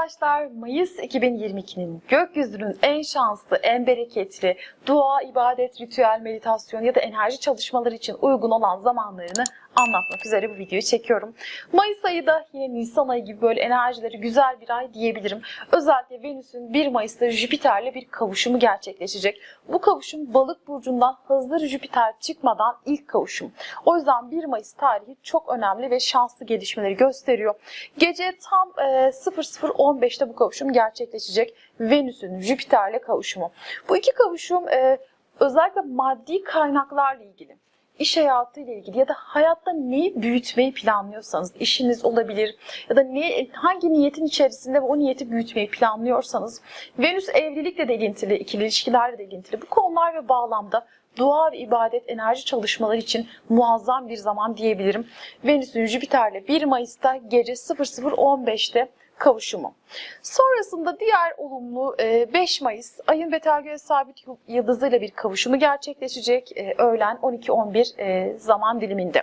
arkadaşlar Mayıs 2022'nin gökyüzünün en şanslı, en bereketli dua, ibadet, ritüel, meditasyon ya da enerji çalışmaları için uygun olan zamanlarını anlatmak üzere bu videoyu çekiyorum. Mayıs ayı da yine Nisan ayı gibi böyle enerjileri güzel bir ay diyebilirim. Özellikle Venüs'ün 1 Mayıs'ta Jüpiter'le bir kavuşumu gerçekleşecek. Bu kavuşum balık burcundan hazır Jüpiter çıkmadan ilk kavuşum. O yüzden 1 Mayıs tarihi çok önemli ve şanslı gelişmeleri gösteriyor. Gece tam 00.10 2015'te bu kavuşum gerçekleşecek. Venüs'ün Jüpiter'le kavuşumu. Bu iki kavuşum e, özellikle maddi kaynaklarla ilgili iş hayatı ile ilgili ya da hayatta neyi büyütmeyi planlıyorsanız, işiniz olabilir ya da ne, hangi niyetin içerisinde o niyeti büyütmeyi planlıyorsanız, Venüs evlilikle de ilintili, ikili ilişkilerle de ilintili bu konular ve bağlamda dua ve ibadet, enerji çalışmaları için muazzam bir zaman diyebilirim. Venüs'ün Jüpiter'le 1 Mayıs'ta gece 00.15'te kavuşumu. Sonrasında diğer olumlu e, 5 Mayıs ayın Betelgeuse sabit yıldızıyla bir kavuşumu gerçekleşecek e, öğlen 12-11 e, zaman diliminde.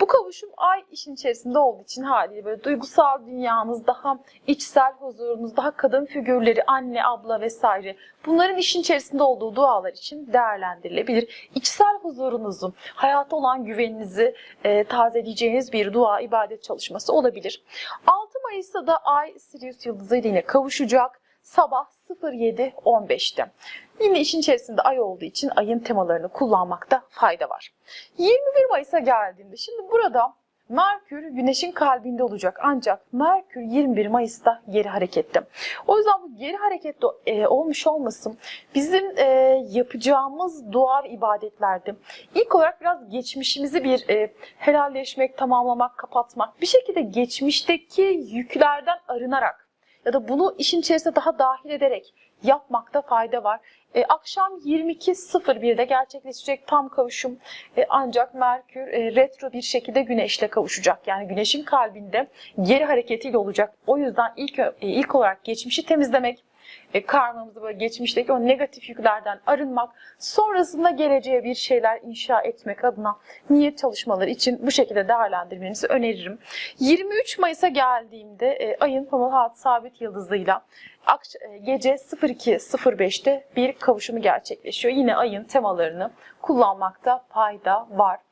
Bu kavuşum ay işin içerisinde olduğu için haliyle böyle duygusal dünyanız, daha içsel huzurunuz, daha kadın figürleri, anne, abla vesaire bunların işin içerisinde olduğu dualar için değerlendirilebilir. İçsel huzurunuzu, hayata olan güveninizi e, tazeleyeceğiniz bir dua, ibadet çalışması olabilir. 6 Mayıs'ta da ay Sirius yıldızı ile kavuşacak sabah 07.15'te. Yine işin içerisinde ay olduğu için ayın temalarını kullanmakta fayda var. 21 Mayıs'a geldiğinde şimdi burada Merkür Güneş'in kalbinde olacak ancak Merkür 21 Mayıs'ta geri harekette. O yüzden bu geri harekette e, olmuş olmasın bizim e, yapacağımız dua ve ibadetlerde ilk olarak biraz geçmişimizi bir e, helalleşmek, tamamlamak, kapatmak bir şekilde geçmişteki yüklerden arınarak ya da bunu işin içerisine daha dahil ederek yapmakta fayda var. E, akşam 22.01'de gerçekleşecek tam kavuşum e, ancak Merkür e, retro bir şekilde Güneş'le kavuşacak. Yani Güneş'in kalbinde geri hareketiyle olacak. O yüzden ilk e, ilk olarak geçmişi temizlemek, e, karmamızı böyle geçmişteki o negatif yüklerden arınmak, sonrasında geleceğe bir şeyler inşa etmek adına niyet çalışmaları için bu şekilde değerlendirmenizi öneririm. 23 Mayıs'a geldiğimde e, ayın Pamahat sabit yıldızıyla e, gece 02.05'te bir kavuşumu gerçekleşiyor. Yine ayın temalarını kullanmakta fayda var.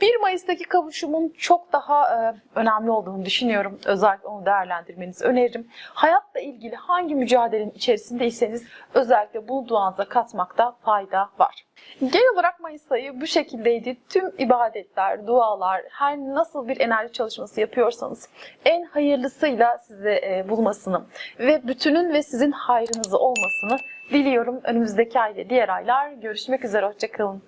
1 Mayıs'taki kavuşumun çok daha e, önemli olduğunu düşünüyorum. Özellikle onu değerlendirmenizi öneririm. Hayatla ilgili hangi mücadelenin içerisindeyseniz özellikle bunu duanıza katmakta fayda var. Genel olarak Mayıs ayı bu şekildeydi. Tüm ibadetler, dualar, her nasıl bir enerji çalışması yapıyorsanız en hayırlısıyla size e, bulmasını ve bütünün ve sizin hayrınızı olmasını diliyorum. Önümüzdeki ay ve diğer aylar görüşmek üzere. Hoşçakalın.